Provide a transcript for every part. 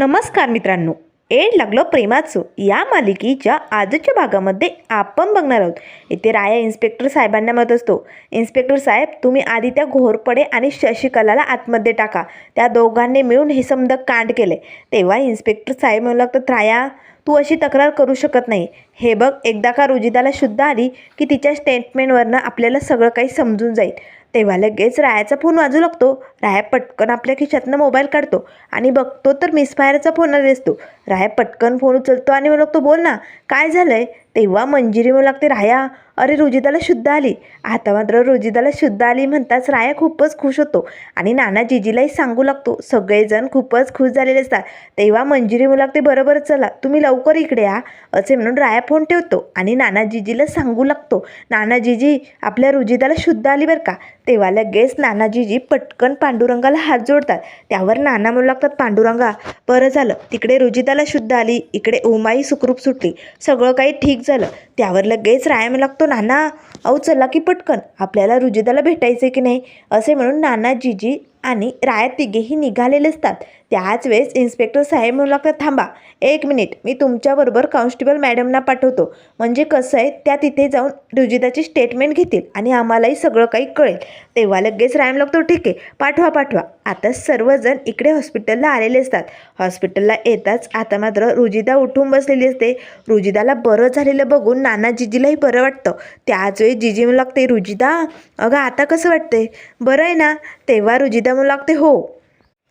नमस्कार मित्रांनो. एड लागलं प्रेमाचं. या मालिकेच्या आजच्या भागामध्ये आपण बघणार आहोत. इथे राया इन्स्पेक्टर साहेबांना मत असतो. इन्स्पेक्टर साहेब तुम्ही आधी त्या घोरपडे आणि शशिकलाला आतमध्ये टाका. त्या दोघांनी मिळून हे समद कांड केले. तेव्हा इन्स्पेक्टर साहेब म्हणू लागतात राया तू अशी तक्रार करू शकत नाही. हे बघ एकदा का रुजिदाला शुद्ध आली की तिच्या स्टेटमेंटवरनं आपल्याला सगळं काही समजून जाईल. तेव्हा लगेच रायाचा फोन वाजू लागतो. राया पटकन आपल्या खिशातनं मोबाईल काढतो आणि बघतो तर मिसफायरचा फोन आले असतो. राया पटकन फोन उचलतो आणि म्हणतो बोल ना काय झालं आहे तेव्हा मंजिरी म्हणू लागते राया अरे रुजिदाला शुद्ध आली. आता मात्र रोजिदाला शुद्ध आली म्हणताच राया खूपच खुश होतो आणि नाना जिजीलाही सांगू लागतो सगळेजण खूपच खुश झालेले असतात. तेव्हा मंजिरी मुलागते बरोबर चला तुम्ही लवकर इकडे या असे म्हणून राया फोन ठेवतो आणि नाना जिजीला सांगू लागतो नाना जिजी आपल्या रुजिदाला शुद्ध आली बरं का? तेव्हा लगेच नानाजीजी पटकन पांडुरंगाला हात जोडतात. त्यावर नाना म्हणू लागतात पांडुरंगा बरं झालं तिकडे रुजिदाला शुद्ध आली इकडे उमाई सुखरूप सुटली सगळं काही ठीक झालं. त्यावर लगेच राया म्हणू लागतो नाना अहो चला की पटकन. आपल्याला रुजेदाला भेटायचं की नाही? असे म्हणून नाना जीजी आणि राया तिघेही निघालेले असतात. त्याच वेळेस इन्स्पेक्टर साहेब म्हणू लागतात थांबा एक मिनिट मी तुमच्याबरोबर कॉन्स्टेबल मॅडमना पाठवतो. म्हणजे कसं आहे त्या तिथे जाऊन रुजिदाची स्टेटमेंट घेतील आणि आम्हालाही सगळं काही कळेल. तेव्हा लगेच रायम लागतो ठीक आहे पाठवा पाठवा. आता सर्वजण इकडे हॉस्पिटलला आलेले असतात. हॉस्पिटलला येताच आता मात्र रुजिदा उठून बसलेली असते. रुजिदाला बरं झालेलं बघून नाना जिजीलाही बरं वाटतं. त्याच वेळी जिजी म्हणू लागते रुजिदा अगं आता कसं वाटतंय? बरं आहे ना. तेव्हा रुजिदा म्हणू लागते हो.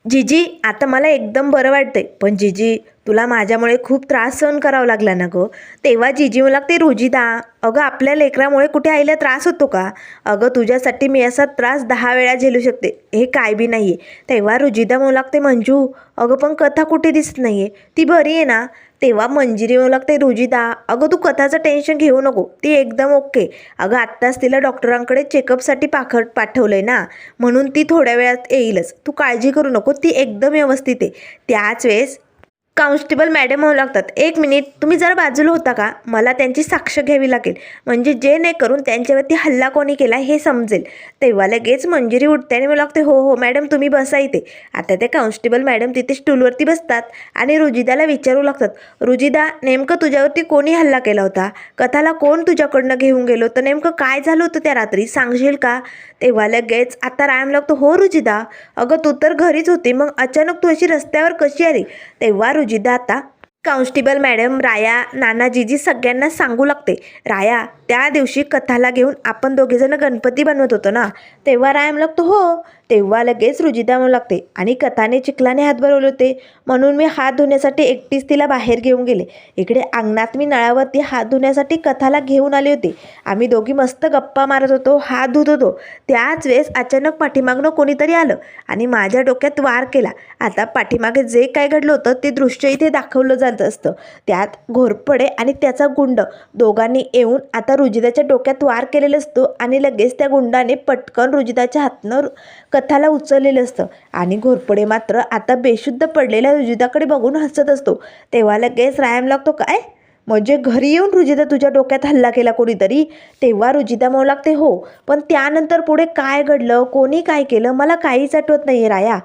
जिजी आता मला एकदम बरं वाटतंय पण जिजी तुला माझ्यामुळे खूप त्रास सहन करावा लागला ना गं? तेव्हा जिजी मला लागते रुजिदा अगं आपल्या लेकरामुळे कुठे आईला त्रास होतो का? अगं तुझ्यासाठी मी असा त्रास दहा वेळा झेलू शकते हे काय बी नाही आहे तेव्हा रुजिदा मला लागते मंजू अगं पण कथा कुठे दिसत नाही आहे ती बरी आहे ना? तेव्हा मंजिरी म्हणू लागते रुजिदा अगं तू कथाचं टेन्शन घेऊ नको ती एकदम ओके. अगं आत्ताच तिला डॉक्टरांकडे चेकअपसाठी पाखर पाठवलं आहे ना म्हणून ती थोड्या वेळात येईलच. तू काळजी करू नको ती एकदम व्यवस्थित आहे. त्याच वेळेस कॉन्स्टेबल मॅडम होऊ लागतात. एक मिनिट तुम्ही जरा बाजूला होता का? मला त्यांची साक्ष घ्यावी लागेल. म्हणजे जे नाही करून त्यांच्यावरती हल्ला कोणी केला हे समजेल. तेव्हा लगेच मंजुरी उठते आणि मला लागते हो हो मॅडम तुम्ही बसा इथे. आता ते कॉन्स्टेबल मॅडम तिथे स्टूलवरती बसतात आणि रुजिदाला विचारू लागतात रुजिदा नेमकं तुझ्यावरती कोणी हल्ला केला होता? कथाला कोण तुझ्याकडनं घेऊन गेलो तर नेमकं काय झालं होतं त्या रात्री? सांगशील का? तेव्हा लगेच आता राम लागतो हो रुजिदा अगं तू तर घरीच होती मग अचानक तू अशी रस्त्यावर कशी आली? तेव्हा रुजिदा आता कॉन्स्टेबल मॅडम राया नानाजीजी सगळ्यांना सांगू लागते. राया त्या दिवशी कथाला घेऊन आपण दोघेजण गणपती बनवत होतो ना? तेव्हा राया म्हणू हो तेव्हा लगेच रुजिता म्हणू लागते आणि कथाने चिखलाने हात भरवले होते म्हणून मी हात धुण्यासाठी एकटीच तिला बाहेर घेऊन गेले. इकडे अंगणात मी नळावरती हात धुण्यासाठी कथाला घेऊन आले होते. आम्ही दोघी मस्त गप्पा मारत होतो हात धुत होतो. त्याच वेळेस अचानक पाठीमागनं कोणीतरी आलं आणि माझ्या डोक्यात वार केला. आता पाठीमागे जे काय घडलं होतं ते दृश्य इथे दाखवलं जात असतं. त्यात घोरपडे आणि त्याचा गुंड. दोघांनी येऊन आता रुजिदाच्या डोक्यात वार केलेला असतो आणि लगेच त्या गुंडाने पटकन रुजिदाच्या हातनं कथाला उचललेलं असतं. आणि घोरपडे मात्र आता बेशुद्ध पडलेल्या रुजिदाकडे बघून हसत असतो. तेव्हा लगेच रायम लागतो काय? म्हणजे घरी येऊन रुजिदा तुझ्या डोक्यात हल्ला केला कोणीतरी? तेव्हा रुजिदा म्हणू लागते हो पण त्यानंतर पुढे काय घडलं? कोणी काय केलं? मला काहीच आठवत नाही आहे राया.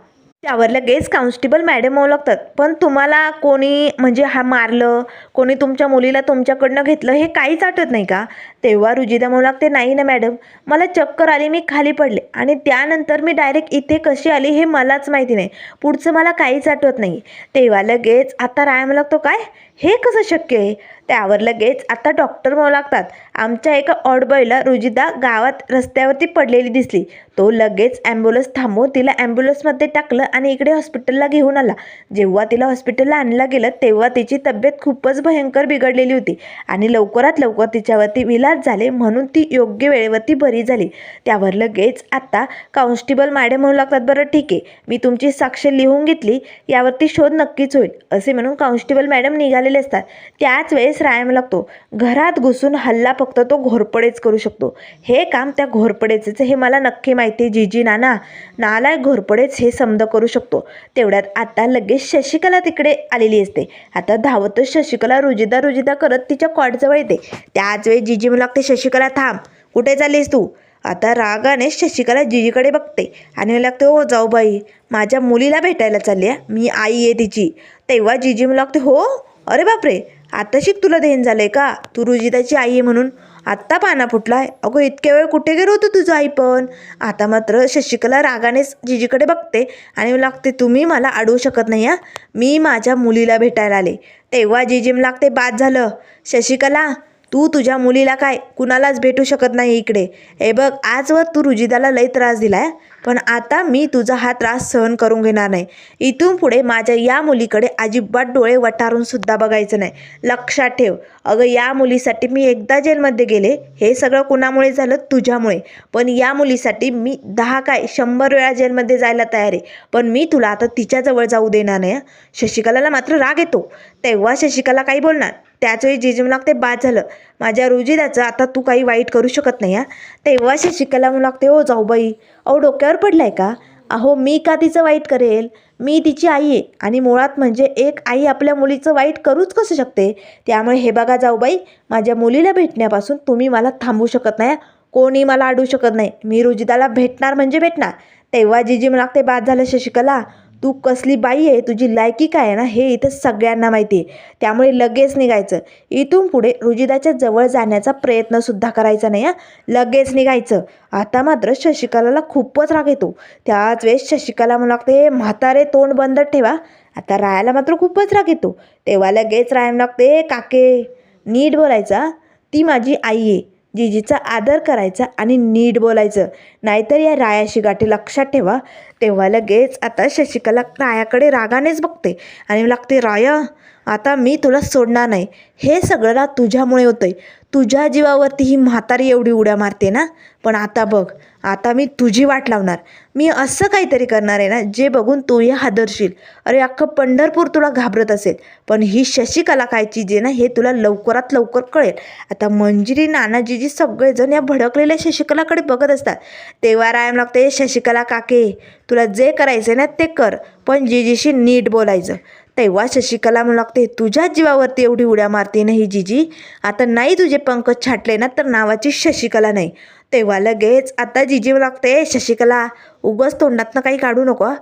त्यावर लगेच कॉन्स्टेबल मॅडम म्हणू लागतात पण तुम्हाला कोणी म्हणजे हा मारलं कोणी तुमच्या मुलीला तुमच्याकडनं घेतलं हे काहीच आठवत नाही का? तेव्हा रुजिदा म्हणू लागते नाही ना मॅडम मला चक्कर आली मी खाली पडले. आणि त्यानंतर मी डायरेक्ट इथे कशी आली हे मलाच माहिती नाही. पुढचं मला काहीच आठवत नाही. तेव्हा लगेच आता राय म्हणू लागतो काय? हे कसं शक्य आहे? त्यावर लगेच आता डॉक्टर म्हणू लागतात. आमच्या एका ऑडबॉयला रुजिदा गावात रस्त्यावरती पडलेली दिसली. तो लगेच ॲम्ब्युलन्स थांबवून तिला ॲम्ब्युलन्समध्ये टाकलं आणि इकडे हॉस्पिटलला घेऊन आला. जेव्हा तिला हॉस्पिटलला आणलं गेलं तेव्हा तिची तब्येत खूपच भयंकर बिघडलेली होती आणि लवकरात लवकर तिच्यावरती विलास झाले म्हणून ती योग्य वेळेवरती बरी झाली. त्यावर लगेच आता कॉन्स्टेबल मॅडम म्हणू लागतात बरं ठीक आहे. मी तुमची साक्ष लिहून घेतली. यावरती शोध नक्कीच होईल. असे म्हणून कॉन्स्टेबल मॅडम निघालेले असतात. त्याच वेळेस रायम लागतो. घरात घुसून हल्ला फक्त तो घोरपडेच करू शकतो. हे काम त्या घोरपडेच हे मला नक्की माहिती आहे. जीजी नाना नालाय घोरपडेच हे समद करू शकतो. तेवढ्यात आता लगेच शशिकला तिकडे आलेली असते. आता धावतच शशिकला रुजिदा रुजिदा करत तिच्या कॉटजवळ येते. त्याच वेळी जीजी लागते शशिकला थांब. कुठे चाललीस तू? आता रागाने शशिकला जिजीकडे बघते आणि मला लागते हो जाऊ बाई. माझ्या मुलीला भेटायला चालली आहे. मी आई आहे तिची. तेव्हा जिजी मला लागते हो अरे बापरे आता शिक तुला झालं झालंय का? तू रुजिताची आई आहे म्हणून. आत्ता पाना फुटलाय. अगो इतक्या वेळ कुठे गेलो होतो तुझं आई पण? आता मात्र शशिकला रागानेच जिजीकडे बघते आणि लागते तुम्ही मला अडवू शकत नाही हा. मी माझ्या मुलीला भेटायला आले. तेव्हा जिजीम लागते बाद झालं. शशिकला तू तुझ्या मुलीला काय कुणालाच भेटू शकत नाही इकडे. हे बघ आजवर तू रुजिदाला लई त्रास दिलाय पण आता मी तुझा हा त्रास सहन करून घेणार नाही. इथून पुढे माझ्या या मुलीकडे अजिबात डोळे वटारून सुद्धा बघायचं नाही. लक्षात ठेव अगं या मुलीसाठी मी एकदा जेलमध्ये गेले हे सगळं कुणामुळे झालं? तुझ्यामुळे. पण या मुलीसाठी मी दहा काय शंभर वेळा जेलमध्ये जायला तयार आहे. पण मी तुला आता तिच्याजवळ जाऊ देणार नाही शशिकलाला मात्र राग येतो. तेव्हा शशिकला काही बोलणार. त्याचवेळी जिजूम लागते बाद झालं. माझ्या रुजिदाचं आता तू काही वाईट करू शकत नाही हा. तेव्हा शशिकला म्हणू लागते हो जाऊ बाई अहो डोक्यावर पडलाय का? अहो मी का तिचं वाईट करेल? मी तिची आई आहे आणि मुळात म्हणजे एक आई आपल्या मुलीचं वाईट करूच कसं शकते? त्यामुळे हे बघा जाऊ बाई माझ्या मुलीला भेटण्यापासून तुम्ही मला थांबू शकत नाही कोणी मला अडू शकत नाही. मी रुजिदाला भेटणार म्हणजे भेटणार. तेव्हा जिजी मला लागते बाद झालं शशिकला. तू कसली बाई आहे तुझी लायकी काय आहे ना हे इथं सगळ्यांना माहिती आहे. त्यामुळे लगेच निघायचं. इथून पुढे रुजिदाच्या जवळ जाण्याचा प्रयत्नसुद्धा करायचा नाही हा. लगेच निघायचं. आता मात्र शशिकलाला खूपच राग येतो. त्याच वेळेस शशिकला म्हणू लागते हे म्हातारे तोंड बंद ठेवा. आता रायाला मात्र खूपच राग येतो. तेव्हा लगेच राया लागते काके नीट बोलायचा ती माझी आई आहे. जिजीचा आदर करायचा आणि नीट बोलायचं. नाहीतर या रायाशी गाठी लक्षात ठेवा. तेव्हा लगेच आता शशिकला रायाकडे रागानेच बघते आणि लागते राया आता मी तुला सोडणार नाही. हे सगळं ना तुझ्यामुळे होतंय. तुझ्या जीवावरती ही म्हातारी एवढी उड्या मारते ना? पण आता बघ आता मी तुझी वाट लावणार. मी असं काहीतरी करणार आहे ना जे बघून तूही हादरशील. अरे अख्खं पंढरपूर तुला घाबरत असेल. पण ही शशिकला काय चीज आहे ना हे तुला लवकरात लवकर कळेल. आता मंजिरी नानाजीजी सगळेजण या भडकलेल्या शशिकलाकडे बघत असतात. तेव्हा रायम लागते शशिकला काके तुला जे करायचं ना ते कर. पण जिजीशी नीट बोलायचं. तेव्हा शशिकला म्हणू लागते तुझ्याच जीवावरती एवढी उड्या मारते ना ही जिजी. आता नाही तुझे पंकज छाटले ना तर नावाची शशिकला नाही. तेव्हा लगेच आता जीजी म्हणू लागते शशिकला उगस तोंडातनं काही काढू नको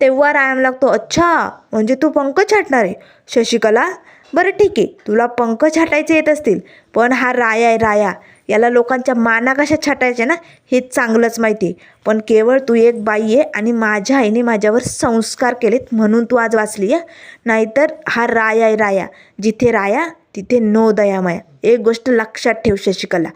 तेव्हा रायाम लागतो अच्छा म्हणजे तू पंकज छाटणार आहे. शशिकला बरं ठीक आहे तुला पंख छाटायचे येत असतील पण हा राया आहे राया. याला लोकांच्या माना कशा छाटायच्या ना हे चांगलंच माहिती आहे. पण केवळ तू एक बाई आहे आणि माझ्या आईने माझ्यावर संस्कार केलेत म्हणून तू आज वाचली आहे. नाहीतर हा राया आहे राया. जिथे राया तिथे नो दयामाया एक गोष्ट लक्षात ठेव शशिकला.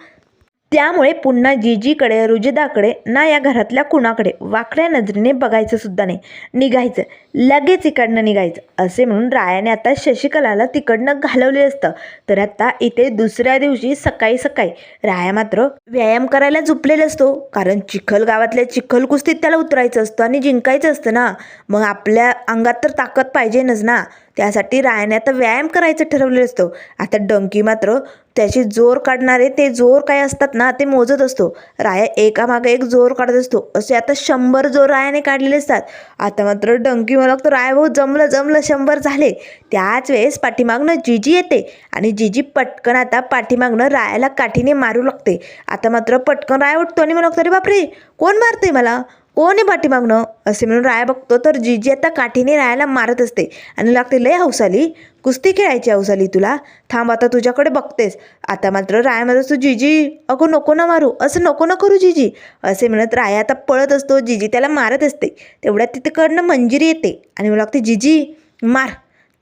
त्यामुळे पुन्हा जीजीकडे रुजिदाकडे ना या घरातल्या कुणाकडे वाकड्या नजरेने बघायचं सुद्धा नाही. निघायचं. लगेच इकडनं निघायचं. असे म्हणून रायाने आता शशिकलाला तिकडनं घालवले असतं. तर आता इथे दुसऱ्या दिवशी सकाळी सकाळी राया मात्र व्यायाम करायला झुपलेला असतो. कारण चिखल गावातल्या चिखल कुस्तीत त्याला उतरायचं असतं आणि जिंकायचं असतं ना. मग आपल्या अंगात तर ताकद पाहिजेनच ना. त्यासाठी रायाने आता व्यायाम करायचं ठरवलेलं असतं. आता डंकी मात्र त्याची जोर काढणारे ते जोर काय असतात ना ते मोजत असतो. राया एकामागे एक जोर काढत असतो. असे आता शंभर जोर रायाने काढलेले असतात. आता मात्र डंकी मला लागतो राय भाऊ जमलं जमलं शंभर झाले. त्याच वेळेस पाठीमागनं जिजी येते आणि जिजी पटकन आता पाठीमागनं रायाला काठीने मारू लागते. आता मात्र पटकन राय उठतो आणि मला लागतो अरे बापरे! कोण मारते मला? कोण आहे पाठीमागनं? असे म्हणून राया बघतो तर जिजी आता काठीने रायाला मारत असते. आणि लागते लय हौसाली कुस्ती खेळायची हौसाली तुला. थांब आता तुझ्याकडे बघतेस. आता मात्र राया म्हणत तू जिजी अगो नको ना मारू. असं नको ना करू जिजी. असे म्हणत राया आता पळत असतो. जिजी त्याला मारत असते. तेवढ्यात तिथेकडनं मंजिरी येते. आणि मला लागते जिजी मार.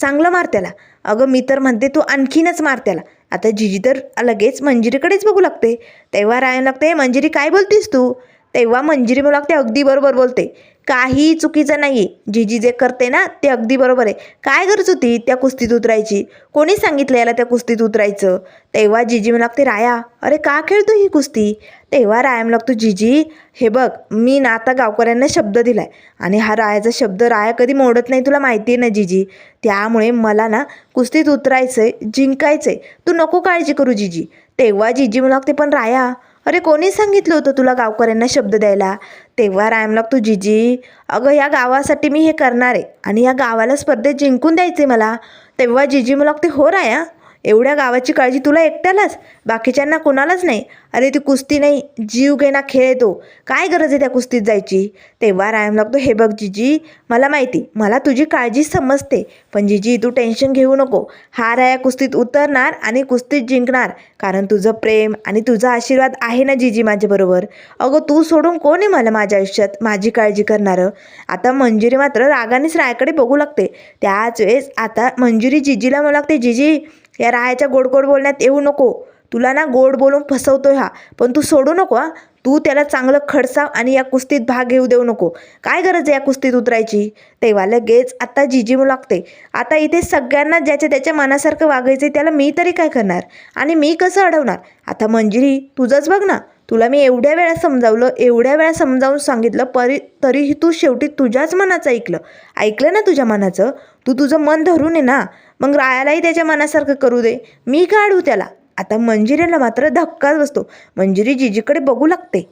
चांगलं मार त्याला. अगं मी तर म्हणते तू आणखीनच मार त्याला. आता जिजी तर लगेच मंजिरीकडेच बघू लागते. तेव्हा राया लागते मंजिरी काय बोलतीस तू? तेव्हा मंजिरी मला ते अगदी बरोबर बोलते. काही चुकीचं नाही आहे जिजी जे करते ना ते अगदी बरोबर आहे. काय गरज होती त्या कुस्तीत उतरायची? कोणी सांगितलं याला त्या कुस्तीत उतरायचं? तेव्हा जिजी मला लागते राया अरे का खेळतो ही कुस्ती? तेव्हा राया मला लागतो जिजी हे बघ मी ना आता गावकऱ्यांना शब्द दिलाय. आणि हा रायाचा शब्द राया कधी मोडत नाही तुला माहिती आहे ना जिजी. त्यामुळे मला ना कुस्तीत उतरायचं आहे जिंकायचं आहे तू नको काळजी करू जिजी. तेव्हा जिजी मला लागते पण राया अरे कोणी सांगितलं होतं तुला गावकऱ्यांना शब्द द्यायला? तेव्हा रायम तू जिजी. अगं या गावासाठी मी हे करणार आहे आणि या गावाला स्पर्धेत जिंकून द्यायचे मला. तेव्हा जिजी मला ते हो राया एवढ्या गावाची काळजी तुला एकट्यालाच? बाकीच्यांना कोणालाच नाही? अरे ती कुस्ती नाही जीव घेणा खेळ येतो काय गरज आहे त्या कुस्तीत जायची? तेव्हा रायम लागतो हे बघ जीजी मला माहिती मला तुझी काळजी समजते पण जीजी तू टेन्शन घेऊ नको. हार या कुस्तीत उतरणार आणि कुस्तीत जिंकणार कारण तुझं प्रेम आणि तुझा आशीर्वाद आहे ना जीजी माझ्याबरोबर अगं तू सोडून कोण आहे मला माझ्या आयुष्यात? माझी काळजी करणारं? आता मंजिरी मात्र रागानेच रायाकडे बघू लागते. त्याच वेळेस आता मंजुरी जिजीला म्हणू लागते जिजी या राहायच्या गोड गोड बोलण्यात येऊ नको. तुला ना गोड बोलून फसवतोय हा. पण तू सोडू नको हा. तू त्याला चांगलं खडसाव आणि या कुस्तीत भाग घेऊ देऊ नको. काय गरज आहे या कुस्तीत उतरायची? तेव्हा लगेच आता जिजी लागते. आता इथे सगळ्यांना ज्याच्या त्याच्या मनासारखं वागायचं त्याला मी तरी काय करणार? आणि मी कसं अडवणार? आता मंजिरी तुझंच बघ ना. तुला मी एवढ्या वेळा समजावलं एवढ्या वेळा समजावून सांगितलं परी तरीही तू शेवटी तुझ्याच मनाचं ऐकलं. ऐकलं ना तुझ्या मनाचं? तू तुझं मन धरून आहे ना. मग रायालाही त्याच्या मनासारखं करू दे. मी काढू त्याला. आता मंजिरीला मात्र धक्काच बसतो. मंजिरी जिजीकडे बघू लागते.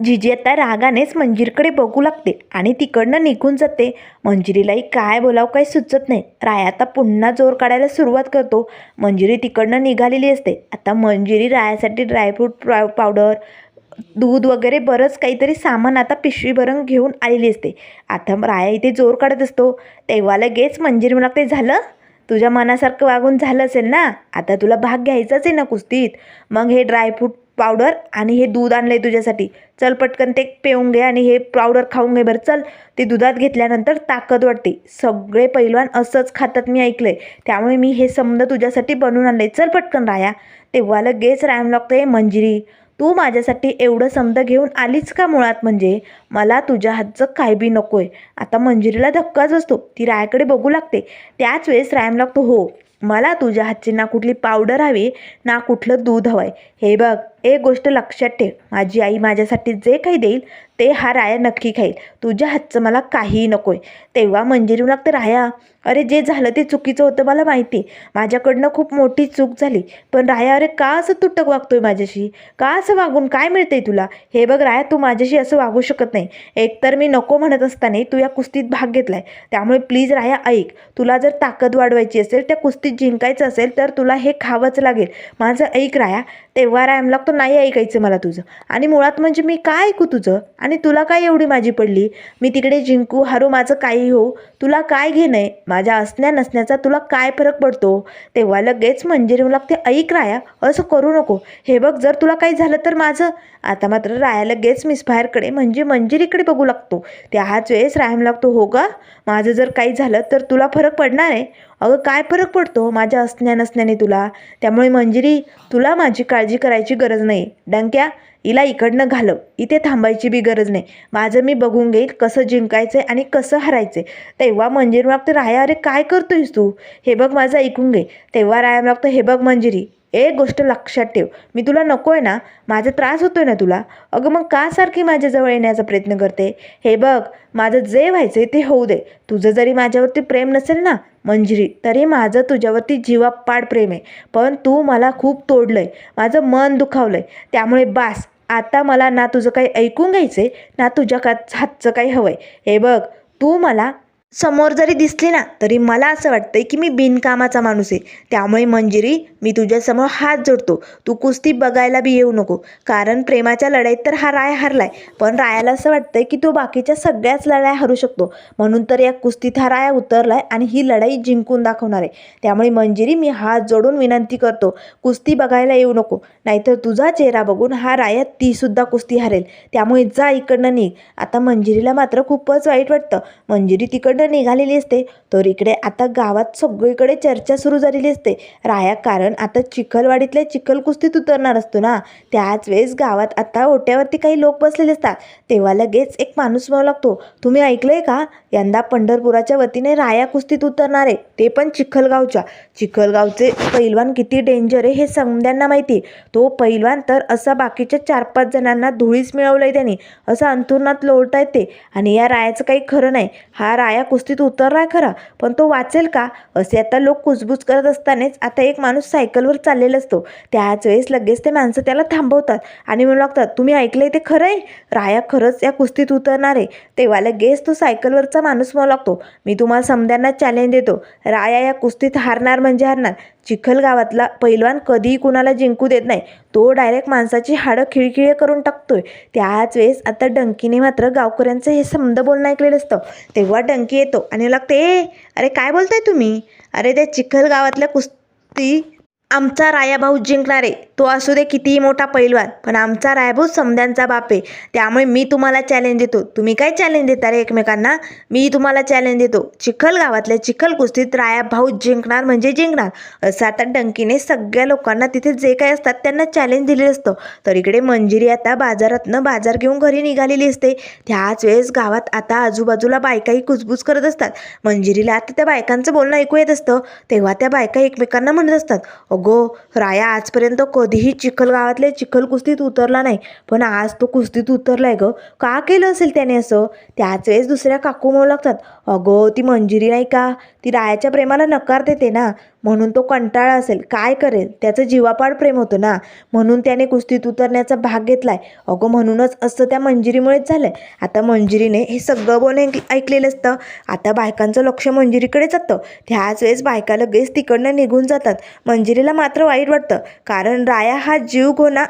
जिजी आता रागानेच मंजिरीकडे बघू लागते आणि तिकडनं निघून जाते. मंजिरीलाही काय बोलावं काही सुचत नाही. राया आता पुन्हा जोर काढायला सुरुवात करतो. मंजिरी तिकडनं निघालेली असते. आता मंजिरी रायासाठी ड्रायफ्रूट पावडर दूध वगैरे बरंच काहीतरी सामान आता पिशवीभरून घेऊन आलेली असते. आता राया इथे जोर काढत असतो. तेव्हा लगेच मंजिरी म्हणू लागते झालं? तुझ्या मनासारखं वागून झालं असेल ना आता तुला भाग घ्यायचाच आहे ना कुस्तीत. मग हे ड्रायफ्रूट पावडर आणि हे दूध आणलं आहे तुझ्यासाठी. चल पटकन ते पिऊन घे आणि हे पावडर खाऊन घे बरं. चल ते दुधात घेतल्यानंतर ताकद वाटते सगळे पैलवान असंच खातात मी ऐकलं आहे त्यामुळे मी हे समजा तुझ्यासाठी बनवून आणलं आहे चल पटकन राया. तेव्हा लगेच रायम लागतं मंजिरी. तू माझ्यासाठी एवढं समद घेऊन आलीच का मुळात म्हणजे? मला तुझ्या हातचं काय बी नको आहे आता मंजिरीला धक्काच असतो ती रायाकडे बघू लागते. त्याच वेळेस रायम लागतो हो मला तुझ्या हातची ना कुठली पावडर हवी ना कुठलं दूध हवं आहे हे बघ एक गोष्ट लक्षात ठेव. माझी आई माझ्यासाठी जे काही देईल ते हा राया नक्की खाईल. तुझ्या हातचं मला काहीही नको आहे तेव्हा मंजिरी लागतं राया अरे जे झालं ते चुकीचं होतं मला माहिती. माझ्याकडनं खूप मोठी चूक झाली. पण राया अरे का असं तुटक वागतोय माझ्याशी? का असं वागून? काय मिळतंय तुला? हे बघ राया तू माझ्याशी असं वागू शकत नाही. एकतर मी नको म्हणत असताना तू या कुस्तीत भाग घेतलाय. त्यामुळे प्लीज राया ऐक. तुला जर ताकद वाढवायची असेल त्या कुस्तीत जिंकायचं असेल तर तुला हे खावंच लागेल. माझं ऐक राया. तेव्हा रायम लागतो नाही ऐकायचं मला तुझं. आणि मुळात म्हणजे मी काय ऐकू तुझं? आणि तुला काय एवढी माझी पडली? मी तिकडे जिंकू हारू माझं काही हो तुला काय घेणं आहे? माझ्या असण्या नसण्याचा तुला काय फरक पडतो? तेव्हा लगेच मंजिरी लागते ऐक राया असं करू नको. हे बघ जर तुला काही झालं तर माझं. आता मात्र राया लगेच मिसफायरकडे म्हणजे मंजिरीकडे बघू लागतो. त्याच वेळेस रायम लागतो हो का माझं जर काही झालं तर तुला फरक पडणार आहे. अगं काय फरक पडतो? माझ्या असण्या नसण्याने तुला. त्यामुळे मंजिरी तुला माझी काळजी करायची गरज नाही. डंक्या हिला इकडनं घालव. इथे थांबायची बी गरज नाही. माझं मी बघून घेईल कसं जिंकायचं आहे आणि कसं हरायचं आहे तेव्हा मंजिरी लागतं राया अरे काय करतोयस तू? हे बघ माझं ऐकून घे. तेव्हा राया लागतं हे बघ मंजिरी एक गोष्ट लक्षात ठेव. मी तुला नको आहे ना? माझा त्रास होतो आहे ना तुला? अगं मग का सारखी माझ्याजवळ येण्याचा प्रयत्न करते? हे बघ माझं जे व्हायचं आहे ते होऊ दे. तुझं जरी माझ्यावरती प्रेम नसेल ना मंजिरी. तरी माझं तुझ्यावरती जीवापाड प्रेम आहे. पण तू मला खूप तोडलं आहे माझं मन दुखावलं आहे त्यामुळे बास आता मला ना तुझं काही ऐकून घ्यायचं आहे ना तुझ्या का हातचं काही हवं आहे हे बघ तू मला समोर जरी दिसली ना तरी मला असं वाटतंय की मी बिनकामाचा माणूस आहे. त्यामुळे मंजिरी मी तुझ्यासमोर हात जोडतो. तू कुस्ती बघायला बी येऊ नको. कारण प्रेमाच्या लढाईत तर हा राय हरलाय. पण रायाला असं वाटतंय की तो बाकीच्या सगळ्याच लढाया हरू शकतो. म्हणून तर या कुस्तीत हा राया उतरलाय आणि ही लढाई जिंकून दाखवणार आहे. त्यामुळे मंजिरी मी हात जोडून विनंती करतो कुस्ती बघायला येऊ नको. नाहीतर तुझा चेहरा बघून हा राया तीसुद्धा कुस्ती हरेल. त्यामुळे जा इकडनं निघ. आता मंजिरीला मात्र खूपच वाईट वाटतं. मंजिरी तिकडनं निघालेली असते तर इकडे आता गावात सगळीकडे चर्चा सुरू झालेली असते. राया कारण आता चिखलवाडीतल्या चिखल कुस्तीत उतरणार असतो ना? त्याच वेळेस गावात आता ओट्यावरती काही लोक बसलेले असतात. तेव्हा लगेच एक माणूस म्हणू लागतो तुम्ही ऐकलंय का? यंदा पंढरपुराच्या वतीने राया कुस्तीत उतरणार आहे. ते पण चिखलगावच्या. चिखलगावचे पैलवान किती डेंजर आहे हे समद्यांना माहिती. तो पैलवान तर असा बाकीच्या चार पाच जणांना धुळीच मिळवलंय त्यांनी. असं अंथुरणात लोळतायत ते. आणि या रायाचं काही खरं नाही. हा राया कुस्तीत उतरलाय खरा. पण तो वाचेल का? असे आता लोक कुजबूज करत असतानाच आता एक माणूस सायकलवर चाललेला असतो. त्याच वेळेस लगेच ते माणसं त्याला थांबवतात आणि म्हणू लागतात तुम्ही ऐकलंय ते खरं आहे? राया खरंच या कुस्तीत उतरणार आहे. तेव्हा लगेच तो सायकलवरचा माणूस म्हणू लागतो मी तुम्हाला समद्यांना चॅलेंज देतो. राया या कुस्तीत हारणार म्हणजे हारणार. चिखल गावातला पैलवान कधीही कुणाला जिंकू देत नाही. तो डायरेक्ट माणसाची हाडं खिळखिळे करून टाकतोय. त्याच वेळेस आता डंकीने मात्र गावकऱ्यांचं हे समद बोलणं ऐकलेलं असतं. तेव्हा डंकी येतो आणि लागते ए अरे काय बोलताय तुम्ही? अरे त्या चिखल गावातल्या कुस्ती आमचा रायाभाऊ जिंकणार आहे. तो असू दे कितीही मोठा पैलवान पण आमचा रायाभाऊ समद्यांचा बाप आहे. त्यामुळे मी तुम्हाला चॅलेंज देतो. तुम्ही काय चॅलेंज देता रे एकमेकांना? मी तुम्हाला चॅलेंज देतो. चिखल गावातल्या चिखल कुस्तीत रायाभाऊ जिंकणार म्हणजे जिंकणार. असं आता डंकीने सगळ्या लोकांना तिथे जे काही असतात त्यांना चॅलेंज दिलेलं असतं. तर इकडे मंजिरी आता बाजारातनं बाजार घेऊन घरी निघालेली असते. त्याच वेळेस गावात आता आजूबाजूला बायकाही कुजबूज करत असतात. मंजिरीला आता त्या बायकांचं बोलणं ऐकू येत असतं. तेव्हा त्या बायका एकमेकांना म्हणत असतात अगो राया आजपर्यंत कधीही चिखलगावातल्या चिखल कुस्तीत उतरला नाही. पण आज तो कुस्तीत उतरलाय ग. का केलं असेल त्याने असं? त्याच वेळेस दुसऱ्या काकू म्हणू लागतात अगो ती मंजिरी नाही का? ती रायाच्या प्रेमाला नकार देते ना. म्हणून तो कंटाळा असेल. काय करेल? त्याचं जीवापाड प्रेम होतं ना. म्हणून त्याने कुस्तीत उतरण्याचा भाग घेतलाय. अगो म्हणूनच असं त्या मंजिरीमुळेच झालंय. आता मंजिरीने हे सगळं बोलणं ऐक- ऐकलेलं असतं. आता बायकांचं लक्ष मंजिरीकडे जातं त्याच वेळेस बायका लगेच तिकडनं निघून जातात. मंजिरीला मात्र वाईट वाटतं. कारण राया हा जीव गोना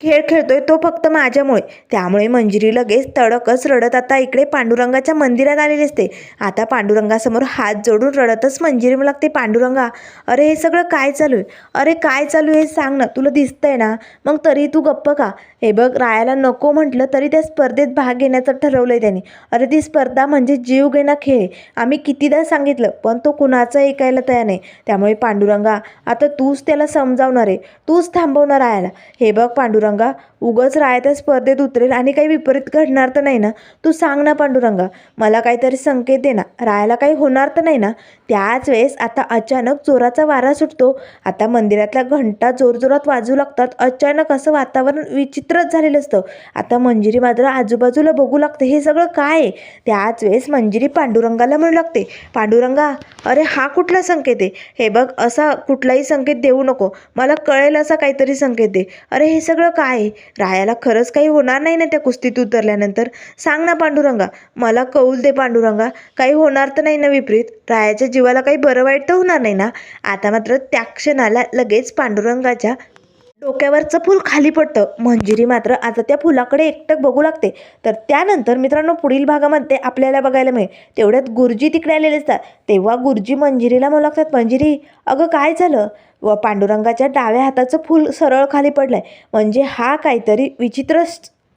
खेळ खेळतोय तो फक्त माझ्यामुळे. त्यामुळे मंजिरी लगेच तडकच रडत आता इकडे पांडुरंगाच्या मंदिरात आलेली असते. आता पांडुरंगासमोर हात जोडून रडतच मंजिरी मला लागते पांडुरंगा अरे हे सगळं काय चालू आहे? अरे काय चालू आहे सांग ना तुला दिसतंय ना? मग तरी तू गप्प का हे बघ रायाला नको म्हटलं तरी त्या स्पर्धेत भाग घेण्याचं ठरवलं आहे त्यांनी. अरे ती स्पर्धा म्हणजे जीव घेणा खेळ. आम्ही कितीदा सांगितलं पण तो कुणाचं ऐकायला तयार नाही. त्यामुळे पांडुरंगा आता तूच त्याला समजावणार आहे. तूच थांबवणार रायाला. हे बघ पांडुरंगा उगच राया त्या स्पर्धेत उतरेल आणि काही विपरीत घडणार तर नाही ना? तू सांग ना पांडुरंगा. मला काहीतरी संकेत दे ना. रायाला काही होणार तर नाही ना? त्याच वेळेस आता अचानक जोराचा वारा सुटतो. आता मंदिरातल्या घंटा जोरजोरात वाजू लागतात. अचानक असं वातावरण विचित्र चित्रच झालेलं असतं. आता मंजिरी मात्र आजूबाजूला बघू लागते. हे सगळं काय? आहे त्याच वेळेस मंजिरी पांडुरंगाला म्हणू लागते. पांडुरंगा अरे हा कुठला संकेत आहे? हे बघ असा कुठलाही संकेत देऊ नको. मला कळेल असा काहीतरी संकेत दे अरे हे सगळं काय? आहे रायाला खरंच काही होणार नाही ना त्या कुस्तीत उतरल्यानंतर? सांग ना पांडुरंगा. मला कौल दे पांडुरंगा. काही होणार तर नाही ना विपरीत? रायाच्या जीवाला काही बरं वाईट तर होणार नाही ना? आता मात्र त्या क्षणाला लगेच पांडुरंगाच्या डोक्यावरचं फूल खाली पडतं. मंजिरी मात्र आता त्या फुलाकडे एकटक बघू लागते. तर त्यानंतर मित्रांनो पुढील भागामध्ये आपल्याला बघायला मिळेल. तेवढ्यात गुरुजी तिकडे आलेले असतात. तेव्हा गुरुजी मंजिरीला म्हणू लागतात मंजिरी अगं काय झालं? व पांडुरंगाच्या डाव्या हाताचं फूल सरळ खाली पडलंय. म्हणजे हा काहीतरी विचित्र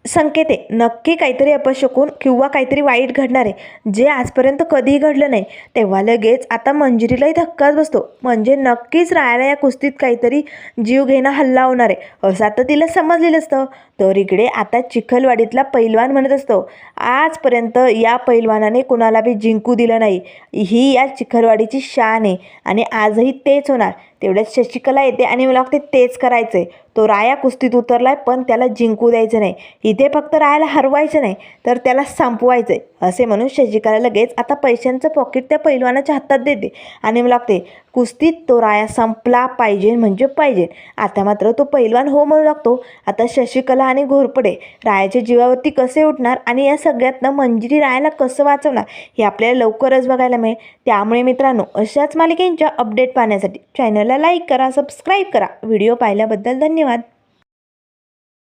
संकेत आहे. नक्की काहीतरी अपशकून किंवा काहीतरी वाईट घडणार आहे. जे आजपर्यंत कधीही घडलं नाही तेव्हा लगेच आता मंजिरीलाही धक्काच बसतो. म्हणजे नक्कीच रायाला या कुस्तीत काहीतरी जीव घेणं हल्ला होणार आहे. असं आता तिला समजलेलं असतं. तर इकडे आता चिखलवाडीतला पैलवान म्हणत असतो आजपर्यंत या पैलवानाने कुणाला बी जिंकू दिलं नाही. ही या चिखलवाडीची शान आहे आणि आजही तेच होणार. तेवढ्यात शशिकला येते आणि मला वाटते तेच करायचं आहे तो राया कुस्तीत उतरला आहे पण त्याला जिंकू द्यायचं नाही. इथे फक्त रायाला हरवायचं नाही तर त्याला संपवायचं आहे असे म्हणून शशिकला लगेच आता पैशांचं पॉकेट त्या पैलवानाच्या हातात देते. आणि मला लागते कुस्तीत तो राया संपला पाहिजे म्हणजे पाहिजे. आता मात्र तो पैलवान हो म्हणू लागतो. आता शशिकला आणि घोरपडे रायाच्या जीवावरती कसे उठणार आणि या सगळ्यातनं मंजिरी रायाला कसं वाचवणार हे आपल्याला लवकरच बघायला मिळेल. त्यामुळे मित्रांनो अशाच मालिकेंच्या अपडेट पाहण्यासाठी चॅनलला लाईक करा सबस्क्राईब करा. व्हिडिओ पाहिल्याबद्दल धन्यवाद.